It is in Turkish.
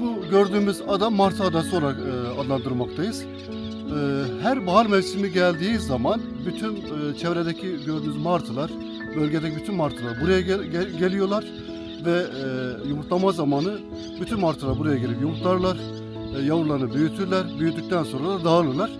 Bu gördüğümüz ada Martı Adası olarak e, adlandırmaktayız. E, her bahar mevsimi geldiği zaman bütün e, çevredeki gördüğünüz martılar, bölgedeki bütün martılar buraya gel- gel- geliyorlar ve e, yumurtlama zamanı bütün martılar buraya gelip yumurtlarlar, e, yavrularını büyütürler, büyüdükten sonra da dağılırlar.